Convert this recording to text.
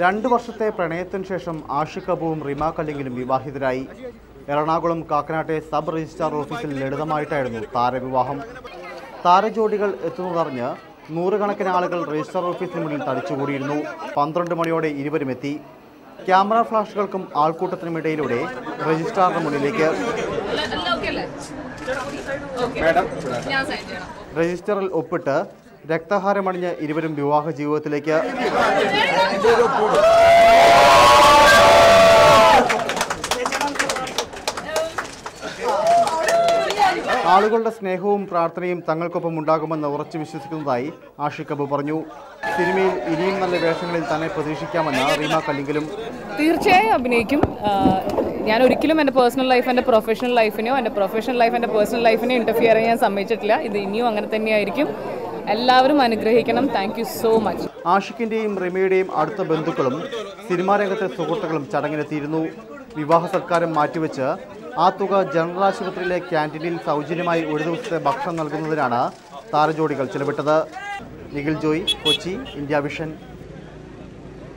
രണ്ടു വർഷത്തെ പ്രണയത്തിന് ശേഷം ആഷിഖ് അബുവും റിമ കല്ലിങ്ങിലും വിവാഹിതരായി. എറണാകുളം കാക്കനാട്ടെ സബ് രജിസ്ട്രാർ ഓഫീസിൽ ലളിതമായിട്ടായിരുന്നു താരവിവാഹം. താരജോഡികൾ എത്തുന്നതറിഞ്ഞ് നൂറുകണക്കിന് ആളുകൾ രജിസ്ട്രാർ ഓഫീസിന് മുന്നിൽ തടിച്ചുകൂടിയിരുന്നു. പന്ത്രണ്ട് മണിയോടെ ഇരുവരും എത്തി. ക്യാമറ ഫ്ലാഷുകൾക്കും ആൾക്കൂട്ടത്തിനുമിടയിലൂടെ രജിസ്ട്രാറിന് മുന്നിലേക്ക്. രജിസ്റ്ററിൽ ഒപ്പിട്ട് രക്തഹാരമണിഞ്ഞ് ഇരുവരും വിവാഹ ജീവിതത്തിലേക്ക് ആളുകളുടെ സ്നേഹവും പ്രാർത്ഥനയും തങ്ങൾക്കൊപ്പം ഉണ്ടാകുമെന്ന് ഉറച്ചു വിശ്വസിക്കുന്നതായി ആഷിഖ് അബു പറഞ്ഞു. സിനിമയിൽ ഇനിയും നല്ല വേഷങ്ങളിൽ തന്നെ പ്രതീക്ഷിക്കാമെന്ന് റീമ കല്ലിങ്കിലും. തീർച്ചയായും അഭിനയിക്കും. ഞാൻ ഒരിക്കലും എന്റെ പേഴ്സണൽ ലൈഫ് എന്റെ പ്രൊഫഷണൽ ലൈഫിനെയോ എന്റെ പ്രൊഫഷണൽ ലൈഫ് എന്റെ പേഴ്സണൽ ലൈഫിനെ ഇന്റർഫിയർ ചെയ്യാൻ സമ്മതിച്ചിട്ടില്ല. ഇത് ഇനിയും അങ്ങനെ തന്നെയായിരിക്കും. എല്ലാവരും അനുഗ്രഹിക്കണം. താങ്ക് സോ മച്ച് ആഷിഖിന്റെയും റിമയുടെയും അടുത്ത ബന്ധുക്കളും സിനിമാ രംഗത്തെ സുഹൃത്തുക്കളും ചടങ്ങിനെത്തിയിരുന്നു. വിവാഹ സൽക്കാരം മാറ്റിവെച്ച് ആ തുക ജനറൽ ആശുപത്രിയിലെ ക്യാന്റീനിൽ സൗജന്യമായി ഒരു ദിവസത്തെ ഭക്ഷണം നൽകുന്നതിനാണ് താരജോഡികൾ ചെലവിട്ടത്. Nikhil Joy Kochi India Vision